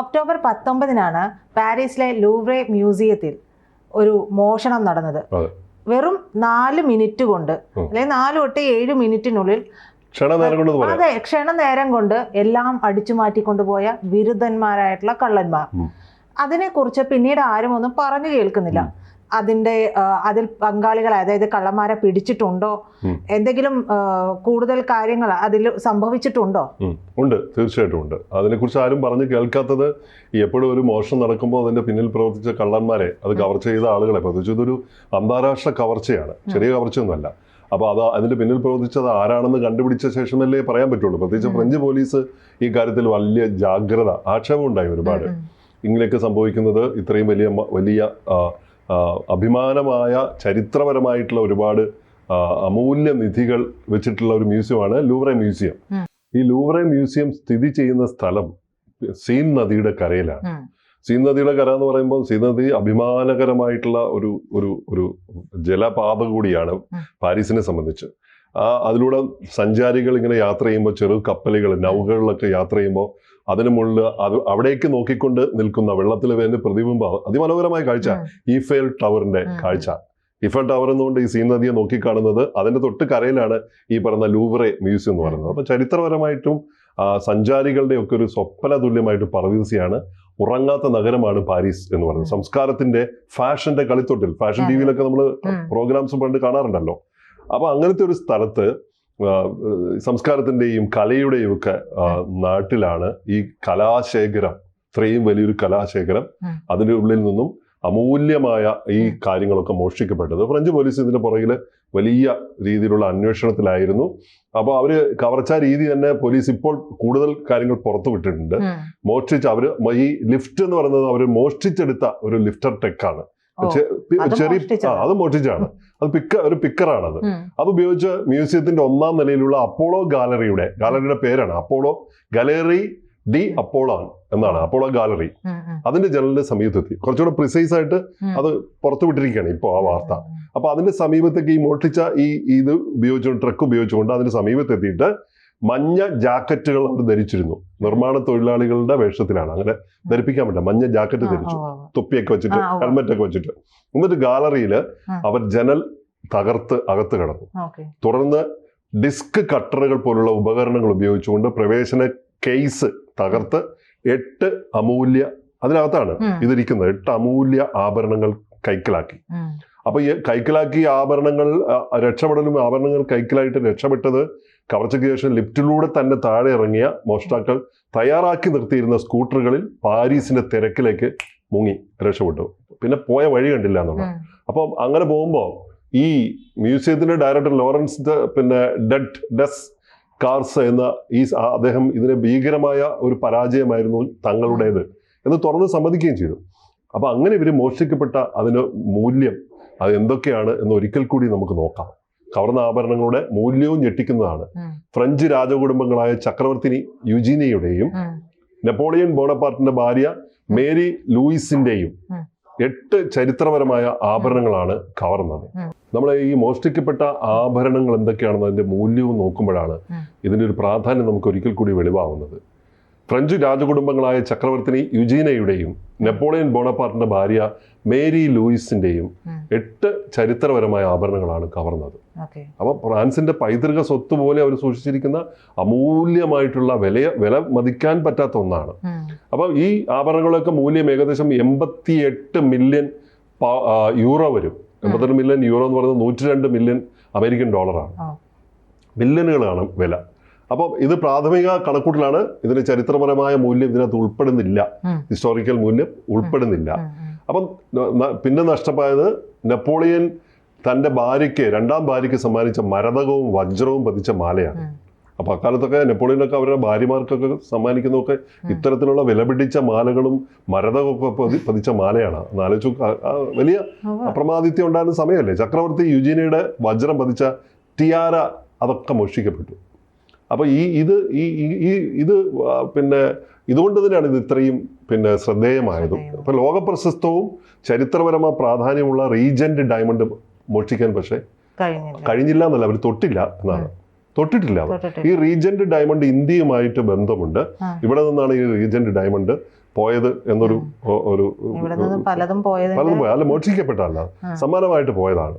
October പത്തൊമ്പതിനാണ് പാരീസിലെ Louvre മ്യൂസിയത്തിൽ ഒരു മോഷണം നടന്നത്. വെറും നാല് മിനിറ്റ് കൊണ്ട് അല്ലെങ്കിൽ നാല് തൊട്ട് ഏഴ് മിനിറ്റിനുള്ളിൽ അതെ ക്ഷണനേരം കൊണ്ട് എല്ലാം അടിച്ചു മാറ്റിക്കൊണ്ടുപോയ ബിരുദന്മാരായിട്ടുള്ള കള്ളന്മാർ. അതിനെക്കുറിച്ച് പിന്നീട് ആരും ഒന്നും പറഞ്ഞു കേൾക്കുന്നില്ല. അതിന്റെ ആ, അതിൽ പങ്കാളികളെ അതായത് കള്ളന്മാരെ പിടിച്ചിട്ടുണ്ടോ? എന്തെങ്കിലും കൂടുതൽ കാര്യങ്ങൾ അതിൽ സംഭവിച്ചിട്ടുണ്ടോ? ഉണ്ട്. തീർച്ചയായിട്ടും ഉണ്ട്. അതിനെക്കുറിച്ച് ആരും പറഞ്ഞു കേൾക്കാത്തത് എപ്പോഴും ഒരു മോഷണം നടക്കുമ്പോൾ അതിന്റെ പിന്നിൽ പ്രവർത്തിച്ച കള്ളന്മാരെ അത് കവർ ചെയ്ത ആളുകളെ. പ്രത്യേകിച്ച് ഇതൊരു അന്താരാഷ്ട്ര കവർച്ചയാണ്. ചെറിയ കവർച്ചയൊന്നുമല്ല. അപ്പോൾ അത് അതിന്റെ പിന്നിൽ പ്രവർത്തിച്ചത് ആരാണെന്ന് കണ്ടുപിടിച്ച ശേഷമല്ലേ പറയാൻ പറ്റുള്ളൂ. പ്രത്യേകിച്ച് ഫ്രഞ്ച് പോലീസ് ഈ കാര്യത്തിൽ വലിയ ജാഗ്രത ആക്ഷേപം ഉണ്ടായി ഒരുപാട്. ഇങ്ങനെയൊക്കെ സംഭവിക്കുന്നത് ഇത്രയും വലിയ വലിയ അഭിമാനമായ ചരിത്രപരമായിട്ടുള്ള ഒരുപാട് അമൂല്യ നിധികൾ വെച്ചിട്ടുള്ള ഒരു മ്യൂസിയമാണ് ലൂവറെ മ്യൂസിയം. ഈ ലൂവറെ മ്യൂസിയം സ്ഥിതി ചെയ്യുന്ന സ്ഥലം സീൻ നദിയുടെ കരയിലാണ്. സീൻ നദിയുടെ കര എന്ന് പറയുമ്പോൾ സീൻ നദി അഭിമാനകരമായിട്ടുള്ള ഒരു ഒരു ഒരു ജലപാത കൂടിയാണ് പാരീസിനെ സംബന്ധിച്ച്. ആ അതിലൂടെ സഞ്ചാരികൾ ഇങ്ങനെ യാത്ര ചെയ്യുമ്പോൾ ചെറു കപ്പലുകൾ നൗകകളിലൊക്കെ യാത്ര ചെയ്യുമ്പോൾ അതിന് മുകളിൽ അത് അവിടേക്ക് നോക്കിക്കൊണ്ട് നിൽക്കുന്ന വെള്ളത്തിൽ വേണ്ടി പ്രതിബിംബം അതിമനോഹരമായ കാഴ്ച. ഈഫേൽ ടവറിന്റെ കാഴ്ച. ഈഫേൽ ടവർ എന്നുകൊണ്ട് ഈ സീൻ നദിയെ നോക്കിക്കാണുന്നത് അതിന്റെ തൊട്ട് കരയിലാണ് ഈ പറയുന്ന ലൂവറെ മ്യൂസിയം എന്ന് പറയുന്നത്. അപ്പൊ ചരിത്രപരമായിട്ടും സഞ്ചാരികളുടെ ഒക്കെ ഒരു സ്വപ്ന തുല്യമായിട്ട് പറവീസിയാണ് ഉറങ്ങാത്ത നഗരമാണ് പാരീസ് എന്ന് പറയുന്നത്. സംസ്കാരത്തിന്റെ ഫാഷന്റെ കളിത്തൊട്ടിൽ ഫാഷൻ. ടി വിയിലൊക്കെ നമ്മൾ. പ്രോഗ്രാംസ് പണ്ട് കാണാറുണ്ടല്ലോ. അപ്പൊ അങ്ങനത്തെ ഒരു സ്ഥലത്ത് ആ, സംസ്കാരത്തിന്റെയും കലയുടെയും ഒക്കെ നാട്ടിലാണ് ഈ കലാശേഖരം ഇത്രയും വലിയൊരു കലാശേഖരം അതിന്റെ ഉള്ളിൽ നിന്നും അമൂല്യമായ ഈ കാര്യങ്ങളൊക്കെ മോഷ്ടിക്കപ്പെട്ടത്. ഫ്രഞ്ച് പോലീസ് ഇതിന്റെ പുറകിൽ വലിയ രീതിയിലുള്ള അന്വേഷണത്തിലായിരുന്നു. അപ്പോൾ അവർ കവർച്ച രീതി തന്നെ പോലീസ് ഇപ്പോൾ കൂടുതൽ കാര്യങ്ങൾ പുറത്തു വിട്ടിട്ടുണ്ട്. മോഷ്ടിച്ച് അവർ ഈ ലിഫ്റ്റ് എന്ന് പറയുന്നത് അവർ മോഷ്ടിച്ചെടുത്ത ഒരു ലിഫ്റ്റർ ടെക്കാണ്. ചെറിയ അത് മോഷ്ടിച്ചാണ് അത് പിക്ക ഒരു പിക്കറാണത്. അത് ഉപയോഗിച്ച് മ്യൂസിയത്തിന്റെ ഒന്നാം നിലയിലുള്ള അപ്പോളോ ഗാലറിയുടെ ഗാലറിയുടെ പേരാണ് അപ്പോളോ ഗാലറി ഡി അപ്പോളോ എന്നാണ് അപ്പോളോ ഗാലറി. അതിന്റെ ജനലിന്റെ സമീപത്തെത്തി കുറച്ചുകൂടെ പ്രിസൈസ് ആയിട്ട് അത് പുറത്തു വിട്ടിരിക്കുകയാണ് ഇപ്പോൾ ആ വാർത്ത. അപ്പൊ അതിന്റെ സമീപത്തേക്ക് ഈ മോഷ്ടിച്ച ഈ ഇത് ഉപയോഗിച്ചുകൊണ്ട് ട്രക്ക് ഉപയോഗിച്ചുകൊണ്ട് അതിന്റെ സമീപത്തെത്തിയിട്ട് മഞ്ഞ ജാക്കറ്റുകൾ അവർ ധരിച്ചിരുന്നു. നിർമ്മാണ തൊഴിലാളികളുടെ വേഷത്തിലാണ്. അങ്ങനെ ധരിപ്പിക്കാൻ പറ്റില്ല. മഞ്ഞ ജാക്കറ്റ് ധരിച്ചു. തൊപ്പിയൊക്കെ വെച്ചിട്ട് ഹെൽമെറ്റ് ഒക്കെ വെച്ചിട്ട്. എന്നിട്ട് ഗാലറിയിൽ അവർ ജനൽ തകർത്ത് അകത്ത് കടന്നു. തുടർന്ന് ഡിസ്ക് കട്ടറുകൾ പോലുള്ള ഉപകരണങ്ങൾ ഉപയോഗിച്ചുകൊണ്ട് പ്രവേശന കേസ് തകർത്ത് എട്ട് അമൂല്യ അതിനകത്താണ്. ഇതിരിക്കുന്നത്. എട്ട് അമൂല്യ ആഭരണങ്ങൾ കൈക്കലാക്കി. ഉം. അപ്പൊ ഈ കൈക്കലാക്കി ആഭരണങ്ങൾ രക്ഷപ്പെടലും ആഭരണങ്ങൾ കൈക്കലായിട്ട് രക്ഷപ്പെട്ടത് കവർച്ചയ്ക്ക് ശേഷം ലിഫ്റ്റിലൂടെ തന്നെ താഴെ ഇറങ്ങിയ മോഷ്ടാക്കൾ തയ്യാറാക്കി നിർത്തിയിരുന്ന സ്കൂട്ടറുകളിൽ പാരീസിന്റെ തിരക്കിലേക്ക് മുങ്ങി രക്ഷപ്പെട്ടു പിന്നെ പോയ വഴി കണ്ടില്ല എന്നുള്ളത്. അപ്പം അങ്ങനെ പോകുമ്പോൾ ഈ മ്യൂസിയത്തിന്റെ ഡയറക്ടർ ലോറൻസ് പിന്നെ ഡെഡ് ഡെസ് കാർസ് എന്ന ഈ അദ്ദേഹം ഇതിനെ ഭീകരമായ ഒരു പരാജയമായിരുന്നു തങ്ങളുടേത് എന്ന് തുറന്ന് സമ്മതിക്കുകയും ചെയ്തു അപ്പൊ അങ്ങനെ ഇവർ മോഷ്ടിക്കപ്പെട്ട അതിന് മൂല്യം അത് എന്തൊക്കെയാണ് എന്ന് ഒരിക്കൽ കൂടി നമുക്ക് നോക്കാം. കവർന്ന ആഭരണങ്ങളുടെ മൂല്യവും ഞെട്ടിക്കുന്നതാണ്. ഫ്രഞ്ച് രാജകുടുംബങ്ങളായ ചക്രവർത്തിനി യുജീനയുടെയും നെപ്പോളിയൻ ബോണപ്പാർട്ടിന്റെ ഭാര്യ മേരി ലൂയിസിന്റെയും എട്ട് ചരിത്രപരമായ ആഭരണങ്ങളാണ് കവർന്നത്. നമ്മൾ ഈ മോഷ്ടിക്കപ്പെട്ട ആഭരണങ്ങൾ എന്തൊക്കെയാണെന്ന് അതിന്റെ മൂല്യവും നോക്കുമ്പോഴാണ് ഇതിന്റെ ഇതിന്റെ ഒരു പ്രാധാന്യം നമുക്ക് ഒരിക്കൽ കൂടി വെളിവാകുന്നത് ഫ്രഞ്ച് രാജകുടുംബങ്ങളായ ചക്രവർത്തിനി യുജീനയുടെയും നെപ്പോളിയൻ ബോണപ്പാർട്ടിന്റെ ഭാര്യ മേരി ലൂയിസിന്റെയും എട്ട് ചരിത്രപരമായ ആഭരണങ്ങളാണ് കവർന്നത്. അപ്പൊ ഫ്രാൻസിന്റെ പൈതൃക സ്വത്ത് പോലെ അവർ സൂക്ഷിച്ചിരിക്കുന്ന അമൂല്യമായിട്ടുള്ള വില വില മതിക്കാൻ പറ്റാത്ത ഒന്നാണ്. അപ്പൊ ഈ ആഭരണങ്ങളൊക്കെ മൂല്യം ഏകദേശം എൺപത്തി എട്ട് മില്യൺ യൂറോ വരും. എൺപത്തെട്ട് മില്യൺ യൂറോ എന്ന് പറയുന്നത് നൂറ്റി രണ്ട് മില്യൺ അമേരിക്കൻ ഡോളറാണ്. മില്യനുകളാണ് മില്യണുകളാണ് വില. അപ്പം ഇത് പ്രാഥമിക കണക്കൂട്ടിലാണ് ഇതിന് ചരിത്രപരമായ മൂല്യം ഇതിനകത്ത് ഉൾപ്പെടുന്നില്ല. ഹിസ്റ്റോറിക്കൽ മൂല്യം ഉൾപ്പെടുന്നില്ല. അപ്പം പിന്നെ നഷ്ടമായത് നെപ്പോളിയൻ തന്റെ ഭാര്യയ്ക്ക് രണ്ടാം ഭാര്യയ്ക്ക് സമ്മാനിച്ച മരതകവും വജ്രവും പതിച്ച മാലയാണ്. അപ്പോൾ അപ്പൊ അക്കാലത്തൊക്കെ നെപ്പോളിയനൊക്കെ അവരുടെ ഭാര്യമാർക്കൊക്കെ സമ്മാനിക്കുന്നതൊക്കെ ഇത്തരത്തിലുള്ള വിലപിടിച്ച മാലകളും മരതകൊക്കെ പതി- പതിച്ച മാലയാണ്. ആ വലിയ അപ്രമാദിത്യം ഉണ്ടായിരുന്ന സമയമല്ലേ? ചക്രവർത്തി യുജീനയുടെ വജ്രം പതിച്ച ടിയാര അതൊക്കെ മോഷ്ടിക്കപ്പെട്ടു. അപ്പൊ ഈ ഇത് ഈ ഈ- ഇത് പിന്നെ ഇതുകൊണ്ട് തന്നെയാണ് ഇത് ഇത്രയും പിന്നെ ശ്രദ്ധേയമായതും. അപ്പോൾ അപ്പൊ ലോകപ്രശസ്തവും ചരിത്രപരമായ പ്രാധാന്യമുള്ള റീജന്റ് ഡയമണ്ട് മോഷ്ടിക്കാൻ പക്ഷേ കഴിഞ്ഞില്ല. കഴിഞ്ഞില്ല എന്നല്ല അവർ തൊട്ടില്ല എന്നാണ്. തൊട്ടിട്ടില്ല. ഈ റീജന്റ് ഡയമണ്ട് ഇന്ത്യയുമായിട്ട് ബന്ധമുണ്ട്. ഇവിടെ നിന്നാണ് ഈ റീജന്റ് ഡയമണ്ട് പോയത് എന്നൊരു ഒരു പലതും പോയത് പലതും പോയി. അല്ല മോഷ്ടിക്കപ്പെട്ടല്ല ആ. സമ്മാനമായിട്ട് പോയതാണ്.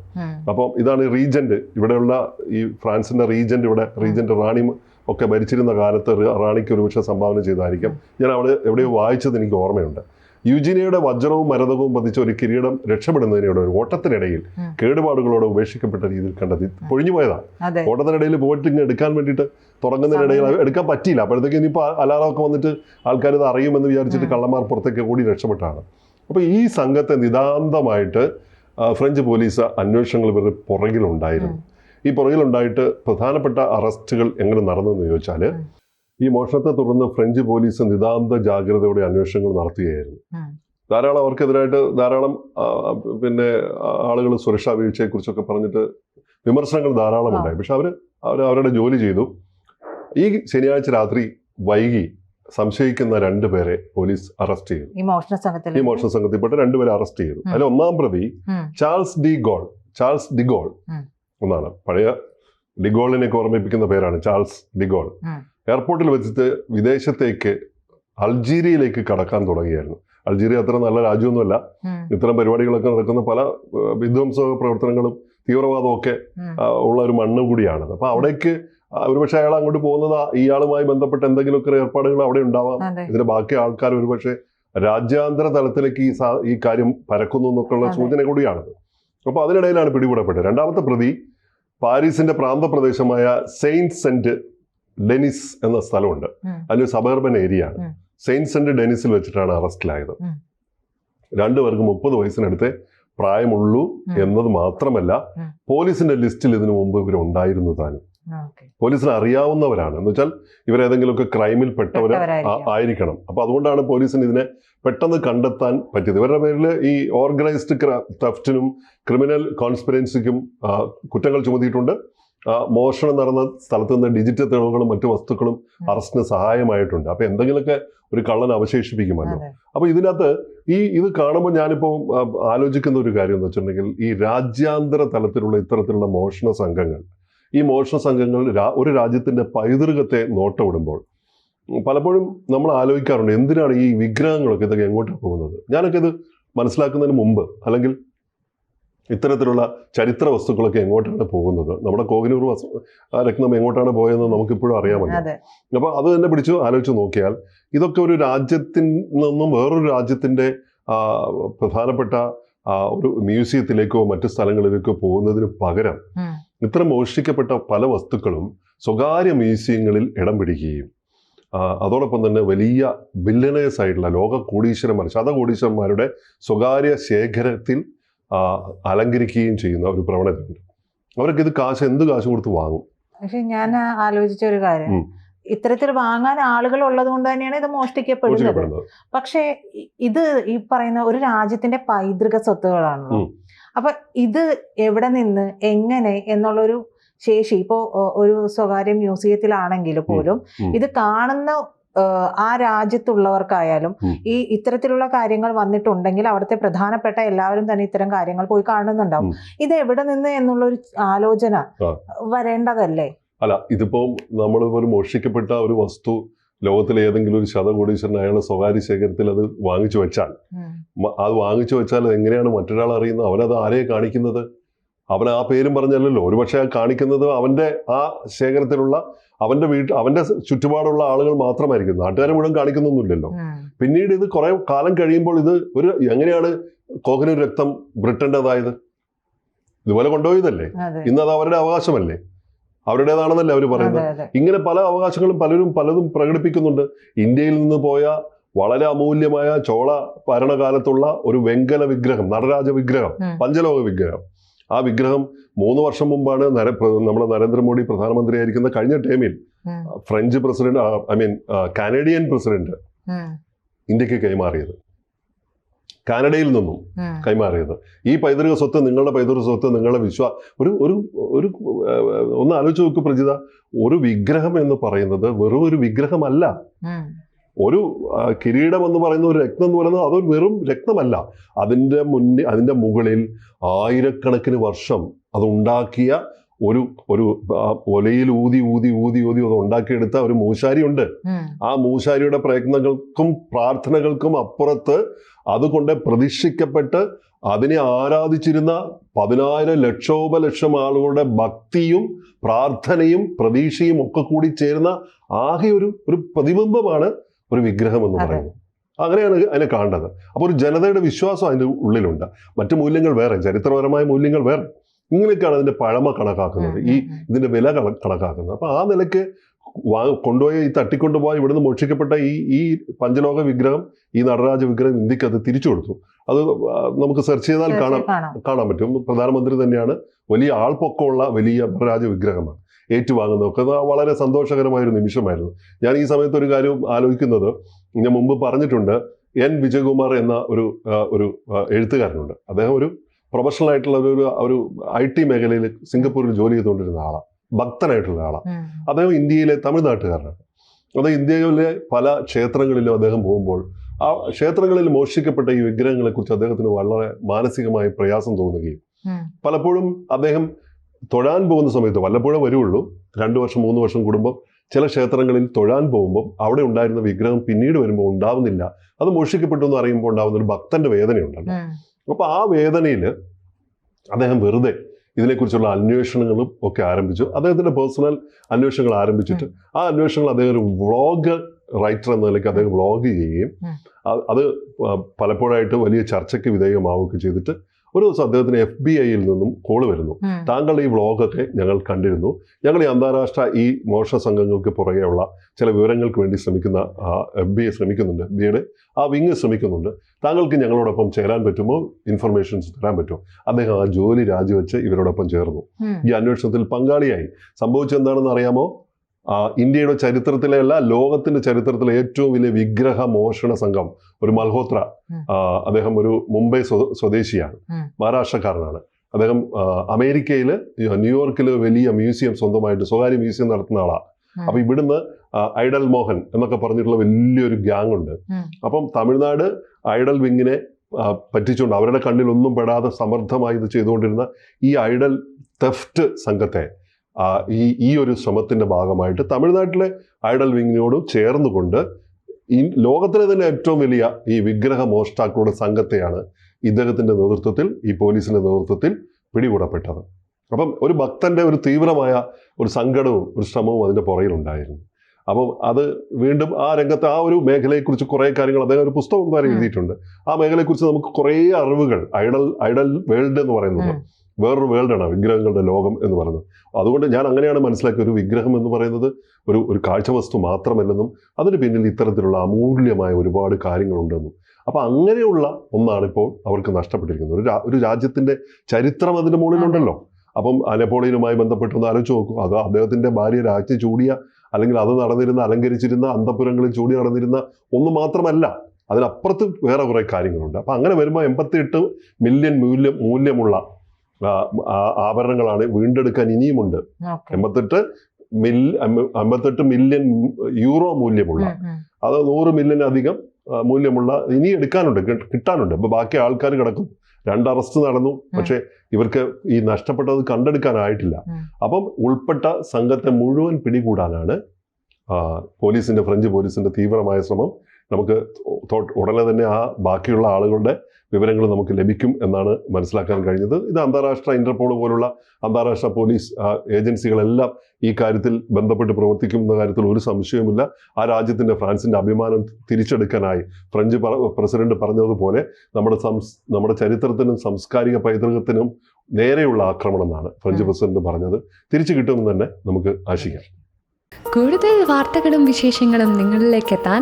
അപ്പം ഇതാണ് ഈ റീജന്റ് ഇവിടെയുള്ള ഈ ഫ്രാൻസിന്റെ റീജന്റ് ഇവിടെ റീജന്റ് റാണി ഒക്കെ ഭരിച്ചിരുന്ന കാലത്ത് റാണിക്ക് ഒരുപക്ഷെ സംഭാവന ചെയ്തായിരിക്കും. ഞാൻ അവിടെ എവിടെയോ വായിച്ചത് എനിക്ക് ഓർമ്മയുണ്ട്. യുജിനിയുടെ വജ്രവും മരതകവും പതിച്ച ഒരു കിരീടം രക്ഷപ്പെടുന്നതിനോട് ഒരു ഓട്ടത്തിനിടയിൽ കേടുപാടുകളോട് ഉപേക്ഷിക്കപ്പെട്ട രീതിയിൽ കണ്ടെത്തി പൊഴിഞ്ഞു പോയതാണ് ഓട്ടത്തിനിടയിൽ പോയിട്ട് ഇങ്ങനെ എടുക്കാൻ വേണ്ടിയിട്ട് തുടങ്ങുന്നതിനിടയിൽ എടുക്കാൻ പറ്റിയില്ല. അപ്പോഴത്തേക്ക് ഇനിയിപ്പോൾ അലാറമൊക്കെ വന്നിട്ട് ആൾക്കാർ ഇത് അറിയുമെന്ന് വിചാരിച്ചിട്ട്. കള്ളന്മാർ പുറത്തേക്ക് കൂടി രക്ഷപ്പെട്ടാണ്. അപ്പോൾ ഈ സംഘത്തെ നിതാന്തമായിട്ട് ഫ്രഞ്ച് പോലീസ് അന്വേഷണങ്ങൾ ഇവരുടെ പുറകിലുണ്ടായിരുന്നു. ഈ പുറകിലുണ്ടായിട്ട് പ്രധാനപ്പെട്ട അറസ്റ്റുകൾ എങ്ങനെ നടന്നെന്ന് ചോദിച്ചാൽ ഉം. ഈ മോഷണത്തെ തുടർന്ന് ഫ്രഞ്ച് പോലീസ് നിതാന്ത ജാഗ്രതയോടെ അന്വേഷണങ്ങൾ നടത്തുകയായിരുന്നു. ധാരാളം അവർക്കെതിരായിട്ട് ധാരാളം പിന്നെ ആളുകൾ സുരക്ഷാ വീഴ്ചയെക്കുറിച്ചൊക്കെ പറഞ്ഞിട്ട് വിമർശനങ്ങൾ ധാരാളം ഉണ്ടായി. പക്ഷെ അവർ അവർ അവരുടെ ജോലി ചെയ്തു. ഈ ശനിയാഴ്ച രാത്രി വൈകി സംശയിക്കുന്ന രണ്ടുപേരെ പോലീസ് അറസ്റ്റ് ചെയ്തു. ഈ മോഷണ സംഘത്തിൽപ്പെട്ട രണ്ടുപേരെ അറസ്റ്റ് ചെയ്തു. അതിൽ ഒന്നാം പ്രതി. Charles de Gaulle Charles de Gaulle. എന്നാണ്. പഴയ ഡിഗോളിനെ ഓർമ്മിപ്പിക്കുന്ന പേരാണ് ചാൾസ് ഡിഗോൾ. എയർപോർട്ടിൽ വെച്ചിട്ട് വിദേശത്തേക്ക് അൾജീരിയയിലേക്ക് കടക്കാൻ തുടങ്ങിയായിരുന്നു. അൾജീരിയ അത്ര നല്ല രാജ്യമൊന്നുമല്ല. ഇത്തരം പരിപാടികളൊക്കെ നടക്കുന്ന പല വിധ്വംസ പ്രവർത്തനങ്ങളും തീവ്രവാദവും ഒക്കെ ഉള്ള ഒരു മണ്ണ് കൂടിയാണ് അപ്പൊ അവിടേക്ക് ഒരുപക്ഷെ അയാൾ അങ്ങോട്ട് പോകുന്നത് ഇയാളുമായി ബന്ധപ്പെട്ട എന്തെങ്കിലുമൊക്കെ ഏർപ്പാടുകൾ അവിടെ ഉണ്ടാവാം. ഇതിന് ഇതിന്റെ ബാക്കി ആൾക്കാർ ഒരുപക്ഷെ രാജ്യാന്തര തലത്തിലേക്ക് ഈ സാ- ഈ കാര്യം പരക്കുന്നു എന്നൊക്കെയുള്ള. സൂചന കൂടിയാണത്. അപ്പൊ അതിനിടയിലാണ് പിടികൂടപ്പെട്ടത്. രണ്ടാമത്തെ പ്രതി പാരീസിന്റെ പ്രാന്തപ്രദേശമായ സെയിന്റ് സെന്റ് ഡെനിസ് എന്ന സ്ഥലമുണ്ട്. അതിലൊരു സബർബൻ ഏരിയ ആണ്. സെയിൻസ് സെയിന്റ് സെന്റ് ഡെനിസിൽ വെച്ചിട്ടാണ് അറസ്റ്റിലായത്. രണ്ടുപേർക്ക് മുപ്പത് വയസ്സിനടുത്ത് പ്രായമുള്ളൂ. എന്നത് മാത്രമല്ല പോലീസിന്റെ ലിസ്റ്റിൽ ഇതിനു മുമ്പ് ഇവർ ഉണ്ടായിരുന്നു താനും പോലീസിന് അറിയാവുന്നവരാണ്. എന്ന് വെച്ചാൽ ഇവരേതെങ്കിലുമൊക്കെ ക്രൈമിൽ പെട്ടവർ. ആയിരിക്കണം. അപ്പൊ അതുകൊണ്ടാണ് പോലീസിന് ഇതിനെ പെട്ടെന്ന് കണ്ടെത്താൻ പറ്റിയത്. ഇവരുടെ പേരിൽ ഈ ഓർഗനൈസ്ഡ് തെഫ്റ്റിനും ക്രിമിനൽ കോൺസ്പിറൻസിക്കും കുറ്റങ്ങൾ ചുമത്തിയിട്ടുണ്ട്. മോഷണം നടന്ന സ്ഥലത്ത് നിന്ന് ഡിജിറ്റൽ തെളിവുകളും മറ്റു വസ്തുക്കളും. അറസ്റ്റിന് സഹായമായിട്ടുണ്ട്. അപ്പൊ എന്തെങ്കിലുമൊക്കെ ഒരു കള്ളൻ അവശേഷിപ്പിക്കുമല്ലോ. അപ്പോൾ അപ്പൊ ഇതിനകത്ത് ഈ ഇത് കാണുമ്പോൾ ഞാനിപ്പോൾ ആലോചിക്കുന്ന ഒരു കാര്യം എന്ന് വെച്ചിട്ടുണ്ടെങ്കിൽ ഈ രാജ്യാന്തര തലത്തിലുള്ള ഇത്തരത്തിലുള്ള മോഷണ സംഘങ്ങൾ ഈ മോഷണ സംഘങ്ങൾ ഒരു രാജ്യത്തിന്റെ പൈതൃകത്തെ നോട്ടമിടുമ്പോൾ പലപ്പോഴും നമ്മൾ ആലോചിക്കാറുണ്ട് എന്തിനാണ് ഈ വിഗ്രഹങ്ങളൊക്കെ ഇതൊക്കെ എങ്ങോട്ടാണ് പോകുന്നത്? ഞാനൊക്കെ ഇത് മനസ്സിലാക്കുന്നതിന് മുമ്പ് അല്ലെങ്കിൽ ഇത്തരത്തിലുള്ള ചരിത്ര വസ്തുക്കളൊക്കെ എങ്ങോട്ടാണ് പോകുന്നത്? നമ്മുടെ കോഹിനൂർ രത്നം എങ്ങോട്ടാണ് പോയതെന്ന് നമുക്കിപ്പോഴും അറിയാമല്ലോ. അപ്പോൾ അപ്പൊ അത് തന്നെ പിടിച്ചു ആലോചിച്ച് നോക്കിയാൽ ഇതൊക്കെ ഒരു രാജ്യത്തിൽ നിന്നും വേറൊരു രാജ്യത്തിന്റെ ആ, പ്രധാനപ്പെട്ട ഒരു മ്യൂസിയത്തിലേക്കോ മറ്റു സ്ഥലങ്ങളിലേക്കോ പോകുന്നതിന് പകരം ഇത്ര ഇത്തരം മോഷ്ടിക്കപ്പെട്ട പല വസ്തുക്കളും സ്വകാര്യ മ്യൂസിയങ്ങളിൽ ഇടം പിടിക്കുകയും അതോടൊപ്പം തന്നെ വലിയ ബില്ലനേഴ്സ് ആയിട്ടുള്ള ലോക കോടീശ്വരന്മാർ ശതകോടീശ്വരന്മാരുടെ സ്വകാര്യ ശേഖരത്തിൽ അലങ്കരിക്കുകയും ചെയ്യുന്ന ഒരു പ്രവണതയുണ്ട്. അവർക്ക് ഇത് കാശ് എന്ത് കാശ് കൊടുത്ത് വാങ്ങും? പക്ഷെ ഞാൻ ആലോചിച്ച ഒരു കാര്യം. ഇത്തരത്തിൽ വാങ്ങാൻ ആളുകൾ ഉള്ളത് കൊണ്ട് തന്നെയാണ് ഇത് മോഷ്ടിക്കപ്പെടുന്നത്. പക്ഷേ ഇത് ഈ പറയുന്ന ഒരു രാജ്യത്തിന്റെ പൈതൃക സ്വത്തുകളാണല്ലോ. അപ്പൊ ഇത് എവിടെ നിന്ന് എങ്ങനെ എന്നുള്ളൊരു ശേഷി ഇപ്പോ ഒരു സ്വകാര്യ മ്യൂസിയത്തിലാണെങ്കിൽ പോലും ഇത് കാണുന്ന ആ രാജ്യത്തുള്ളവർക്കായാലും ഈ ഇത്തരത്തിലുള്ള കാര്യങ്ങൾ വന്നിട്ടുണ്ടെങ്കിൽ അവിടുത്തെ പ്രധാനപ്പെട്ട എല്ലാവരും തന്നെ ഇത്തരം കാര്യങ്ങൾ പോയി കാണുന്നുണ്ടാവും. ഇത് എവിടെ നിന്ന് എന്നുള്ള ഒരു ആലോചന. വരേണ്ടതല്ലേ? അല്ല ഇതിപ്പോ നമ്മൾ ഒരു മോഷ്ടിക്കപ്പെട്ട ഒരു വസ്തു ലോകത്തിലെ ഏതെങ്കിലും ഒരു ശതകോടീശ്വരൻ അയാളെ സ്വകാര്യ ശേഖരത്തിൽ അത് വാങ്ങിച്ചു വെച്ചാൽ അത് വാങ്ങിച്ചു വെച്ചാൽ അത് എങ്ങനെയാണ് മറ്റൊരാൾ അറിയുന്നത്? അവനത് ആരെയെ കാണിക്കുന്നത്? അവൻ ആ പേരും പറഞ്ഞല്ലോ ഒരുപക്ഷെ കാണിക്കുന്നത് അവന്റെ ആ ശേഖരത്തിലുള്ള അവന്റെ വീട്ട് അവന്റെ ചുറ്റുപാടുള്ള ആളുകൾ മാത്രമായിരിക്കും. നാട്ടുകാരെ മുഴുവൻ കാണിക്കുന്നൊന്നുമില്ലല്ലോ. പിന്നീട് ഇത് കുറേ കാലം കഴിയുമ്പോൾ ഇത് ഒരു എങ്ങനെയാണ് കോഹിനൂർ രക്തം ബ്രിട്ടന്റെതായത്? ഇതുപോലെ കൊണ്ടുപോയതല്ലേ? ഇന്നത് ഇന്ന് അത് അവരുടെ അവകാശമല്ലേ? അവരുടേതാണെന്നല്ലേ അവർ പറയുന്നത്? ഇങ്ങനെ പല അവകാശങ്ങളും പലരും പലതും പ്രകടിപ്പിക്കുന്നുണ്ട്. ഇന്ത്യയിൽ നിന്ന് പോയ വളരെ അമൂല്യമായ ചോള ഭരണകാലത്തുള്ള ഒരു വെങ്കല വിഗ്രഹം നടരാജ വിഗ്രഹം പഞ്ചലോക വിഗ്രഹം. ആ വിഗ്രഹം മൂന്ന് വർഷം മുമ്പാണ് നര നമ്മുടെ നരേന്ദ്രമോദി പ്രധാനമന്ത്രിയായിരിക്കുന്ന കഴിഞ്ഞ ടൈമിൽ French president I mean Canadian president. ഇന്ത്യയ്ക്ക് കൈമാറിയത് കാനഡയിൽ നിന്നും. കൈമാറിയത് ഈ പൈതൃക സ്വത്ത് നിങ്ങളുടെ പൈതൃക സ്വത്ത് നിങ്ങളുടെ വിശ്വാ ഒരു ഒരു ഒരു ഒന്ന് ആലോചിച്ച് നോക്കൂ പ്രജിത ഒരു വിഗ്രഹം എന്ന് പറയുന്നത് വെറും ഒരു വിഗ്രഹമല്ല. ഒരു കിരീടം എന്ന് പറയുന്ന ഒരു രക്തം എന്ന് പറയുന്നത് അതൊരു വെറും രക്തമല്ല അതിന്റെ മുന്നിൽ അതിന്റെ മുകളിൽ ആയിരക്കണക്കിന് വർഷം അതുണ്ടാക്കിയ ഒരു ഒരു ഒലയിൽ ഊതി ഊതി ഊതി ഊതി അത് ഉണ്ടാക്കിയെടുത്ത ഒരു മൂശാരി ഉണ്ട് ആ മൂശാരിയുടെ പ്രയത്നങ്ങൾക്കും പ്രാർത്ഥനകൾക്കും അപ്പുറത്ത് അതുകൊണ്ട് പ്രതീക്ഷിക്കപ്പെട്ട് അതിനെ ആരാധിച്ചിരുന്ന പതിനായിരം ലക്ഷോപലക്ഷം ആളുകളുടെ ഭക്തിയും പ്രാർത്ഥനയും പ്രതീക്ഷയും ഒക്കെ കൂടി ചേരുന്ന ആകെ ഒരു ഒരു പ്രതിബിംബമാണ് ഒരു വിഗ്രഹം എന്ന് പറയുന്നു. പറയുന്നത് അങ്ങനെയാണ് അതിനെ കാണേണ്ടത്. അപ്പോൾ ഒരു ജനതയുടെ വിശ്വാസം അതിന്റെ ഉള്ളിലുണ്ട്. മറ്റു മൂല്യങ്ങൾ വേറെ ചരിത്രപരമായ മൂല്യങ്ങൾ വേറെ. ഇങ്ങനെയൊക്കെയാണ് അതിന്റെ പഴമ കണക്കാക്കുന്നത്. ഈ. ഇതിന്റെ വില കണക്കാക്കുന്നത്. അപ്പൊ ആ നിലയ്ക്ക് വാ- കൊണ്ടുപോയ ഈ തട്ടിക്കൊണ്ടുപോയ ഇവിടുന്ന് മോഷിക്കപ്പെട്ട ഈ ഈ പഞ്ചലോക വിഗ്രഹം ഈ നടരാജ വിഗ്രഹം ഇന്ത്യയ്ക്ക് അത് തിരിച്ചു കൊടുത്തു. അത് നമുക്ക് സെർച്ച് ചെയ്താൽ കാണാൻ കാണാൻ പറ്റും. പ്രധാനമന്ത്രി തന്നെയാണ് വലിയ ആൾപ്പൊക്കമുള്ള വലിയ നടരാജ വിഗ്രഹമാണ്. ഏറ്റുവാങ്ങുന്നതൊക്കെ. അത് വളരെ സന്തോഷകരമായ ഒരു നിമിഷമായിരുന്നു. ഞാൻ ഈ സമയത്ത് ഒരു കാര്യം ആലോചിക്കുന്നത്. ഞാൻ മുമ്പ് പറഞ്ഞിട്ടുണ്ട്. എൻ. വിജയകുമാർ എന്ന ഒരു ഒരു എഴുത്തുകാരനുണ്ട്. അദ്ദേഹം ഒരു പ്രൊഫഷണൽ ആയിട്ടുള്ള ഒരു ഒരു ഐ ടി മേഖലയിൽ സിംഗപ്പൂരിൽ ജോലി ചെയ്തുകൊണ്ടിരുന്ന ആളാണ് ഭക്തനായിട്ടുള്ള ആളാണ്. അദ്ദേഹം ഇന്ത്യയിലെ തമിഴ്നാട്ടുകാരനാണ്. അത് ഇന്ത്യയിലെ പല ക്ഷേത്രങ്ങളിലും അദ്ദേഹം പോകുമ്പോൾ ആ ക്ഷേത്രങ്ങളിൽ മോഷ്ടിക്കപ്പെട്ട ഈ വിഗ്രഹങ്ങളെ കുറിച്ച് അദ്ദേഹത്തിന് വളരെ മാനസികമായ പ്രയാസം തോന്നുകയും പലപ്പോഴും അദ്ദേഹം തൊഴാൻ പോകുന്ന സമയത്ത് വല്ലപ്പോഴേ വരുള്ളൂ. രണ്ട് വർഷം മൂന്ന് വർഷം കൂടുമ്പോൾ ചില ക്ഷേത്രങ്ങളിൽ തൊഴാൻ പോകുമ്പോൾ അവിടെ ഉണ്ടായിരുന്ന വിഗ്രഹം പിന്നീട് വരുമ്പോൾ ഉണ്ടാവുന്നില്ല. അത് മോഷിക്കപ്പെട്ടു എന്ന് അറിയുമ്പോൾ ഉണ്ടാവുന്ന ഒരു ഭക്തന്റെ വേദനയുണ്ടല്ലോ. അപ്പോൾ അപ്പൊ ആ വേദനയിൽ അദ്ദേഹം വെറുതെ ഇതിനെക്കുറിച്ചുള്ള അന്വേഷണങ്ങളും ഒക്കെ ആരംഭിച്ചു. അദ്ദേഹത്തിന്റെ പേഴ്സണൽ അന്വേഷണങ്ങൾ ആരംഭിച്ചിട്ട് ആ അന്വേഷണങ്ങൾ അദ്ദേഹം ഒരു വ്ളോഗ് റൈറ്റർ എന്ന നിലയ്ക്ക് അദ്ദേഹം വ്ളോഗ് ചെയ്യുകയും അത് പലപ്പോഴായിട്ട് വലിയ ചർച്ചയ്ക്ക് വിധേയമാവുകയൊക്കെ ചെയ്തിട്ട് ഒരു ദിവസം അദ്ദേഹത്തിന് എഫ് ബി ഐയിൽ നിന്നും കോൾ വരുന്നു. താങ്കൾ താങ്കളുടെ ഈ വ്ളോഗൊക്കെ ഞങ്ങൾ കണ്ടിരുന്നു. ഞങ്ങൾ ഈ അന്താരാഷ്ട്ര ഈ മോഷണ സംഘങ്ങൾക്ക് പുറകെയുള്ള ചില വിവരങ്ങൾക്ക് വേണ്ടി ശ്രമിക്കുന്ന എഫ് ബി ഐ ശ്രമിക്കുന്നുണ്ട്. എഫ് ബി ഐയുടെ ആ വിങ് ശ്രമിക്കുന്നുണ്ട്. താങ്കൾക്ക് ഞങ്ങളോടൊപ്പം ചേരാൻ പറ്റുമോ? ഇൻഫർമേഷൻസ് തരാൻ പറ്റുമോ? അദ്ദേഹം ആ ജോലി രാജിവെച്ച് ഇവരോടൊപ്പം ചേർന്നു. ഈ അന്വേഷണത്തിൽ പങ്കാളിയായി. സംഭവിച്ചെന്താണെന്ന് അറിയാമോ? ഇന്ത്യയുടെ ചരിത്രത്തിലെ അല്ല ലോകത്തിന്റെ ചരിത്രത്തിലെ ഏറ്റവും വലിയ വിഗ്രഹ മോഷണ സംഘം ഒരു മൽഹോത്ര. അദ്ദേഹം ഒരു മുംബൈ സ്വ- സ്വദേശിയാണ്. മഹാരാഷ്ട്രക്കാരനാണ്. അദ്ദേഹം അമേരിക്കയിൽ ന്യൂയോർക്കിൽ വലിയ മ്യൂസിയം സ്വന്തമായിട്ട് സ്വകാര്യ മ്യൂസിയം നടത്തുന്ന ആളാണ്. അപ്പൊ ഇവിടുന്ന് ഐഡൽ മോഹൻ എന്നൊക്കെ പറഞ്ഞിട്ടുള്ള വലിയൊരു ഗ്യാങ് ഉണ്ട്. അപ്പം തമിഴ്നാട് ഐഡൽ വിങ്ങിനെ പറ്റിച്ചുകൊണ്ട് അവരുടെ കണ്ണിൽ ഒന്നും പെടാതെ സമർത്ഥമായി ഇത് ചെയ്തുകൊണ്ടിരുന്ന ഈ ഐഡൽ തെഫ്റ്റ് സംഘത്തെ ഈ ഈ ഒരു ശ്രമത്തിന്റെ ഭാഗമായിട്ട് തമിഴ്നാട്ടിലെ ഐഡൽ വിങ്ങിനോട് ചേർന്നുകൊണ്ട് ഈ ലോകത്തിലെ തന്നെ ഏറ്റവും വലിയ ഈ വിഗ്രഹ മോഷ്ടാക്കളുടെ സംഘത്തെയാണ് ഇദ്ദേഹത്തിന്റെ നേതൃത്വത്തിൽ ഈ പോലീസിന്റെ നേതൃത്വത്തിൽ പിടികൂടപ്പെട്ടത്. അപ്പം ഒരു ഭക്തന്റെ ഒരു തീവ്രമായ ഒരു സങ്കടവും ഒരു ശ്രമവും അതിന്റെ പുറകിലുണ്ടായിരുന്നു. അപ്പം അത് വീണ്ടും ആ രംഗത്ത് ആ ഒരു മേഖലയെക്കുറിച്ച് കുറേ കാര്യങ്ങൾ അദ്ദേഹം ഒരു പുസ്തകം വരെ എഴുതിയിട്ടുണ്ട്. ആ മേഖലയെക്കുറിച്ച് നമുക്ക് കുറേ അറിവുകൾ ഐഡൽ ഐഡൽ വേൾഡ് എന്ന് പറയുന്നത്. വേറൊരു വേൾഡാണ് വിഗ്രഹങ്ങളുടെ ലോകം എന്ന് പറയുന്നത്. അതുകൊണ്ട് ഞാൻ അങ്ങനെയാണ് മനസ്സിലാക്കിയ ഒരു വിഗ്രഹം എന്ന് പറയുന്നത് ഒരു ഒരു കാഴ്ചവസ്തു മാത്രമല്ലെന്നും അതിന് പിന്നിൽ ഇത്തരത്തിലുള്ള അമൂല്യമായ ഒരുപാട് കാര്യങ്ങളുണ്ടെന്നും. അപ്പോൾ അങ്ങനെയുള്ള ഒന്നാണ് ഇപ്പോൾ അവർക്ക് നഷ്ടപ്പെട്ടിരിക്കുന്നത്. ഒരു ഒരു രാജ്യത്തിന്റെ ചരിത്രം അതിന്റെ മുകളിലുണ്ടല്ലോ. അപ്പം നെപ്പോളിയനുമായി ബന്ധപ്പെട്ടൊന്ന് ആലോചിച്ച് നോക്കൂ. അത് അദ്ദേഹത്തിന്റെ ഭാര്യ രാജ്ഞി ചൂടിയ അല്ലെങ്കിൽ അത് നടന്നിരുന്ന അലങ്കരിച്ചിരുന്ന അന്തപുരങ്ങളിൽ ചൂടി നടന്നിരുന്ന ഒന്ന് മാത്രമല്ല. അതിനപ്പുറത്ത് വേറെ കുറേ കാര്യങ്ങളുണ്ട്. അപ്പം അങ്ങനെ വരുമ്പോൾ എൺപത്തി എട്ട് മില്യൺ മൂല്യം മൂല്യമുള്ള ആഭരണങ്ങളാണ് വീണ്ടെടുക്കാൻ ഇനിയുമുണ്ട്. എൺപത്തെട്ട് അമ്പ- അമ്പത്തെട്ട് മില്യൺ യൂറോ മൂല്യമുള്ള. അത് നൂറ് മില്യൺ അധികം മൂല്യമുള്ള ഇനി എടുക്കാനുണ്ട് കിട്ടാനുണ്ട്. അപ്പൊ ബാക്കി ആൾക്കാർ കിടക്കും. രണ്ട് അറസ്റ്റ് നടന്നു. പക്ഷെ ഇവർക്ക് ഈ നഷ്ടപ്പെട്ടത് കണ്ടെടുക്കാനായിട്ടില്ല. അപ്പം ഉൾപ്പെട്ട സംഘത്തെ മുഴുവൻ പിടികൂടാനാണ് പോലീസിന്റെ ഫ്രഞ്ച് പോലീസിന്റെ തീവ്രമായ ശ്രമം. നമുക്ക് ഉടനെ തന്നെ ആ ബാക്കിയുള്ള ആളുകളുടെ വിവരങ്ങൾ നമുക്ക് ലഭിക്കും എന്നാണ് മനസ്സിലാക്കാൻ കഴിഞ്ഞത്. ഇത് അന്താരാഷ്ട്ര ഇന്റർപോൾ പോലുള്ള അന്താരാഷ്ട്ര പോലീസ് ഏജൻസികളെല്ലാം ഈ കാര്യത്തിൽ ബന്ധപ്പെട്ട് പ്രവർത്തിക്കും എന്ന കാര്യത്തിൽ ഒരു സംശയവുമില്ല. ആ രാജ്യത്തിന്റെ ഫ്രാൻസിന്റെ അഭിമാനം തിരിച്ചെടുക്കാനായി ഫ്രഞ്ച് പ്രസിഡന്റ് പറഞ്ഞതുപോലെ നമ്മുടെ സംസ് നമ്മുടെ ചരിത്രത്തിനും സാംസ്കാരിക പൈതൃകത്തിനും നേരെയുള്ള ആക്രമണം എന്നാണ് ഫ്രഞ്ച് പ്രസിഡന്റ് പറഞ്ഞത്. തിരിച്ചു കിട്ടുമെന്ന് തന്നെ നമുക്ക് ആശിക്കാം. കൂടുതൽ വാർത്തകളും വിശേഷങ്ങളും നിങ്ങളിലേക്ക് എത്താൻ